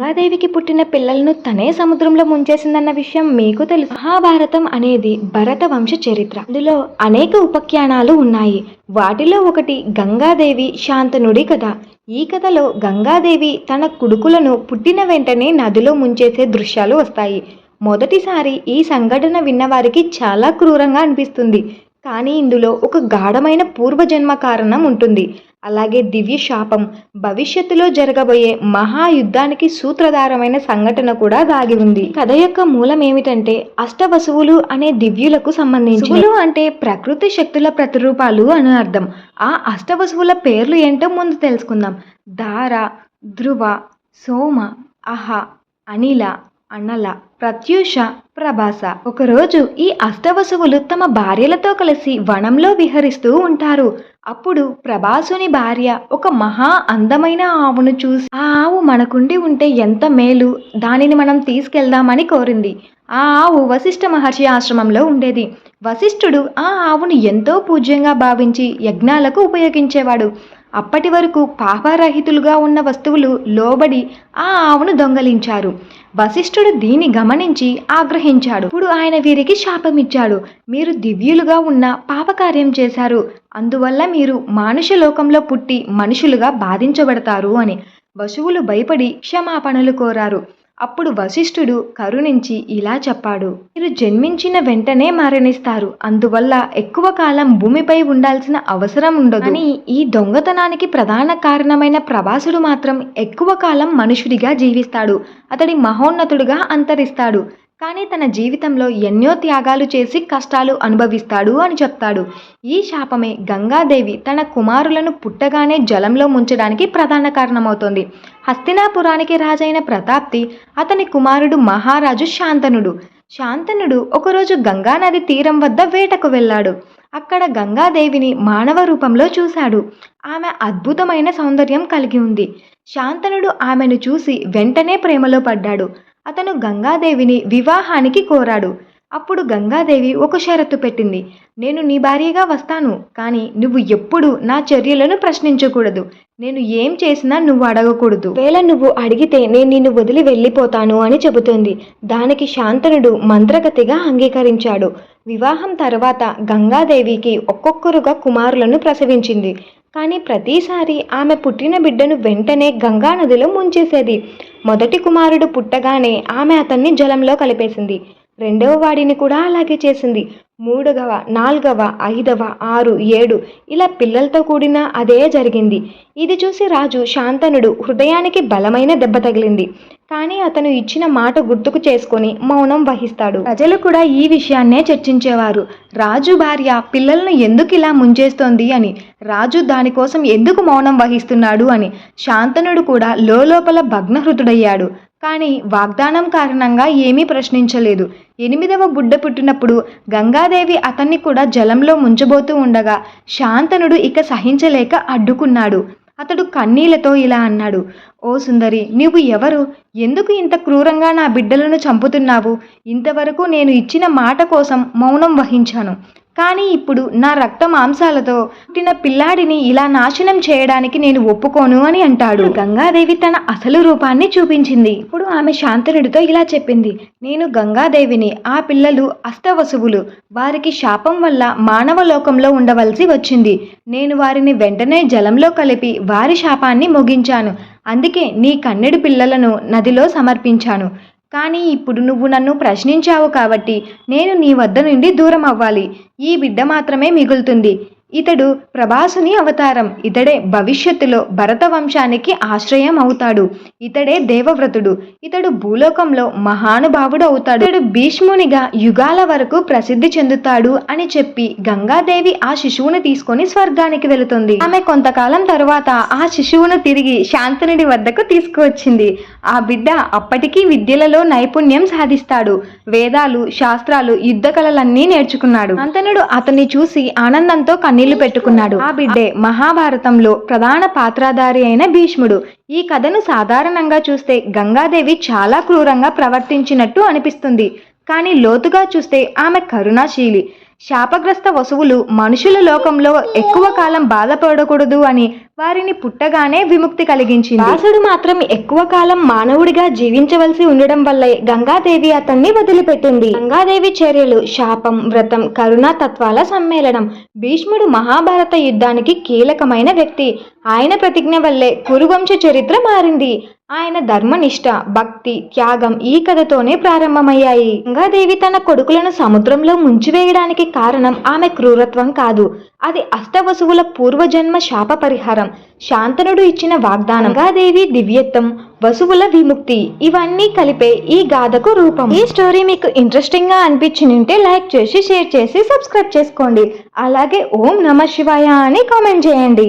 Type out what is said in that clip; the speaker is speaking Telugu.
గంగాదేవికి పుట్టిన పిల్లలను తనే సముద్రంలో ముంచేసిందన్న విషయం మీకు తెలుసు. మహాభారతం అనేది భరత వంశ చరిత్ర. అందులో అనేక ఉపఖ్యానాలు ఉన్నాయి. వాటిలో ఒకటి గంగాదేవి శాంతనుడి కథ. ఈ కథలో గంగాదేవి తన కొడుకులను పుట్టిన వెంటనే నదిలో ముంచేసే దృశ్యాలు వస్తాయి. మొదటిసారి ఈ సంఘటన విన్నవారికి చాలా క్రూరంగా అనిపిస్తుంది. కానీ ఇందులో ఒక గాఢమైన పూర్వజన్మ కారణం ఉంటుంది. అలాగే దివ్య శాపం భవిష్యత్తులో జరగబోయే మహాయుద్ధానికి సూత్రధారమైన సంఘటన కూడా దాగి ఉంది. కథ యొక్క మూలం ఏమిటంటే అష్టవసువులు అనే దివ్యులకు సంబంధించి అంటే ప్రకృతి శక్తుల ప్రతిరూపాలు అని అర్థం. ఆ అష్టవసువుల పేర్లు ఏంటో ముందు తెలుసుకుందాం. దార ధ్రువ సోమ అహ అనిల అనల ప్రత్యూష ప్రభాస ఒకరోజు ఈ అష్టవసువులు తమ భార్యలతో కలిసి వనంలో విహరిస్తూ ఉంటారు. అప్పుడు ప్రభాసుని భార్య ఒక మహా అందమైన ఆవును చూసి ఆ ఆవు మనకుండి ఉంటే ఎంత మేలు దానిని మనం తీసుకెళ్దామని కోరింది. ఆ ఆవు వశిష్ఠ మహర్షి ఆశ్రమంలో ఉండేది. వశిష్ఠుడు ఆ ఆవును ఎంతో పూజ్యంగా భావించి యజ్ఞాలకు ఉపయోగించేవాడు. అప్పటి వరకు పాపరహితులుగా ఉన్న వస్తువులు లోబడి ఆ ఆవును దొంగలించారు. వశిష్ఠుడు దీన్ని గమనించి ఆగ్రహించాడు. ఇప్పుడు ఆయన వీరికి శాపమిచ్చాడు. మీరు దివ్యులుగా ఉన్న పాపకార్యం చేశారు. అందువల్ల మీరు మానుష లోకంలో పుట్టి మనుషులుగా బాధించబడతారు అని. పశువులు భయపడి క్షమాపణలు కోరారు. అప్పుడు వశిష్ఠుడు కరుణించి ఇలా చెప్పాడు మీరు జన్మించిన వెంటనే మరణిస్తారు. అందువల్ల ఎక్కువ కాలం భూమిపై ఉండాల్సిన అవసరం ఉండదు. కానీ ఈ దొంగతనానికి ప్రధాన కారణమైన ప్రభాసుడు మాత్రం ఎక్కువ కాలం మనుషుడిగా జీవిస్తాడు. అతడి మహోన్నతుడుగా అంతరిస్తాడు. కానీ తన జీవితంలో ఎన్నో త్యాగాలు చేసి కష్టాలు అనుభవిస్తాడు అని చెప్తాడు. ఈ శాపమే గంగాదేవి తన కుమారులను పుట్టగానే జలంలో ముంచడానికి ప్రధాన కారణమవుతోంది. హస్తినాపురానికి రాజైన ప్రతాప్తి అతని కుమారుడు మహారాజు శాంతనుడు. శాంతనుడు ఒకరోజు గంగానది తీరం వద్ద వేటకు వెళ్ళాడు. అక్కడ గంగాదేవిని మానవ రూపంలో చూశాడు. ఆమె అద్భుతమైన సౌందర్యం కలిగి ఉంది. శాంతనుడు ఆమెను చూసి వెంటనే ప్రేమలో పడ్డాడు. అతను గంగాదేవిని వివాహానికి కోరాడు. అప్పుడు గంగాదేవి ఒక షరతు పెట్టింది. నేను నీ భార్యగా వస్తాను కానీ నువ్వు ఎప్పుడు నా చర్యలను ప్రశ్నించకూడదు. నేను ఏం చేసినా నువ్వు అడగకూడదు. వేళ నువ్వు అడిగితే నేను నిన్ను వదిలి వెళ్ళిపోతాను అని చెబుతుంది. దానికి శాంతనుడు మంత్రగతిగా అంగీకరించాడు. వివాహం తర్వాత గంగాదేవికి ఒక్కొక్కరుగా కుమారులను ప్రసవించింది. కానీ ప్రతిసారి ఆమె పుట్టిన బిడ్డను వెంటనే గంగా నదిలో ముంచేసేది. మొదటి కుమారుడు పుట్టగానే ఆమె అతన్ని జలంలో కలిపేసింది. రెండవ వాడిని కూడా అలాగే చేసింది. మూడవ నాలుగవ ఐదవ ఆరు ఏడు ఇలా పిల్లలతో కూడిన అదే జరిగింది. ఇది చూసి రాజు శాంతనుడు హృదయానికి బలమైన దెబ్బ తగిలింది. కానీ అతను ఇచ్చిన మాట గుర్తుకు చేసుకొని మౌనం వహిస్తాడు. ప్రజలు కూడా ఈ విషయాన్నే చర్చించేవారు. రాజు భార్య పిల్లలను ఎందుకు ఇలా ముంచేస్తోంది అని రాజు దానికోసం ఎందుకు మౌనం వహిస్తున్నాడు అని శాంతనుడు కూడా లోపల భగ్నహృతుడయ్యాడు. కానీ వాగ్దానం కారణంగా ఏమీ ప్రశ్నించలేదు. ఎనిమిదవ బుడ్డ పుట్టినప్పుడు గంగాదేవి అతన్ని కూడా జలంలో ముంచబోతూ ఉండగా శాంతనుడు ఇక సహించలేక అడ్డుకున్నాడు. అతడు కన్నీళ్ళతో ఇలా అన్నాడు ఓ సుందరి నీవు ఎవరు? ఎందుకు ఇంత క్రూరంగా నా బిడ్డలను చంపుతున్నావు? ఇంతవరకు నేను ఇచ్చిన మాట కోసం మౌనం వహించాను. కానీ ఇప్పుడు నా రక్త మాంసాలతో పుట్టిన పిల్లాడిని ఇలా నాశనం చేయడానికి నేను ఒప్పుకోను అని అంటాడు. గంగాదేవి తన అసలు రూపాన్ని చూపించింది. ఇప్పుడు ఆమె శాంతనుడితో ఇలా చెప్పింది. నేను గంగాదేవిని ఆ పిల్లలు అస్తవసువులు. వారికి శాపం వల్ల మానవ లోకంలో ఉండవలసి వచ్చింది. నేను వారిని వెంటనే జలంలో కలిపి వారి శాపాన్ని ముగించాను. అందుకే నీ కన్నెడు పిల్లలను నదిలో సమర్పించాను. కానీ ఇప్పుడు నువ్వు నన్ను ప్రశ్నించావు కాబట్టి నేను నీ వద్ద నుండి దూరం అవ్వాలి. ఈ బిడ్డ మాత్రమే మిగులుతుంది. ఇతడు ప్రభాసుని అవతారం. ఇతడే భవిష్యత్తులో భరత వంశానికి ఆశ్రయం అవుతాడు ఇతడే దేవవ్రతుడు. ఇతడు భూలోకంలో మహానుభావుడు అవుతాడు. ఇతడు భీష్మునిగా యుగాల వరకు ప్రసిద్ధి చెందుతాడు అని చెప్పి గంగాదేవి ఆ శిశువును తీసుకొని స్వర్గానికి వెళుతుంది. ఆమె కొంతకాలం తరువాత ఆ శిశువును తిరిగి శాంతనుడి వద్దకు తీసుకువచ్చింది. ఆ బిడ్డ అప్పటికీ విద్యలలో నైపుణ్యం సాధిస్తాడు. వేదాలు శాస్త్రాలు యుద్ధ కళలన్నీ నేర్చుకున్నాడు. శాంతనుడు అతన్ని చూసి ఆనందంతో కన్నీళ్ళు పెట్టుకున్నాడు. ఆ బిడ్డే మహాభారతంలో ప్రధాన పాత్రధారి అయిన భీష్ముడు. ఈ కథను సాధారణంగా చూస్తే గంగాదేవి చాలా క్రూరంగా ప్రవర్తించినట్టు అనిపిస్తుంది. కానీ లోతుగా చూస్తే ఆమె కరుణాశీలి. శాపగ్రస్త వసువులు మనుషుల లోకంలో ఎక్కువ కాలం బాధపడకూడదు అని వారిని పుట్టగానే విముక్తి కలిగించింది. వ్యాసుడు మాత్రం ఎక్కువ కాలం మానవుడిగా జీవించవలసి ఉండడం వల్లే గంగాదేవి అతన్ని వదిలిపెట్టింది. గంగాదేవి చర్యలు శాపం వ్రతం కరుణా తత్వాల సమ్మేళనం. భీష్ముడు మహాభారత యుద్ధానికి కీలకమైన వ్యక్తి. ఆయన ప్రతిజ్ఞ వల్లే కురువంశ చరిత్ర మారింది. ఆయన ధర్మనిష్ట భక్తి త్యాగం ఈ కథతోనే ప్రారంభమయ్యాయి. గంగాదేవి తన కొడుకులను సముద్రంలో ముంచివేయడానికి కారణం ఆమె క్రూరత్వం కాదు. అది అష్టవసువుల పూర్వజన్మ శాప పరిహారం శాంతనుడు ఇచ్చిన వాగ్దానం. గంగాదేవి దివ్యత్వం వసువుల విముక్తి ఇవన్నీ కలిపే ఈ గాథకు రూపం. ఈ స్టోరీ మీకు ఇంట్రెస్టింగ్గా అనిపించి ఉంటే లైక్ చేసి షేర్ చేసి సబ్స్క్రైబ్ చేసుకోండి. అలాగే ఓం నమ శివాయ అని కామెంట్ చేయండి.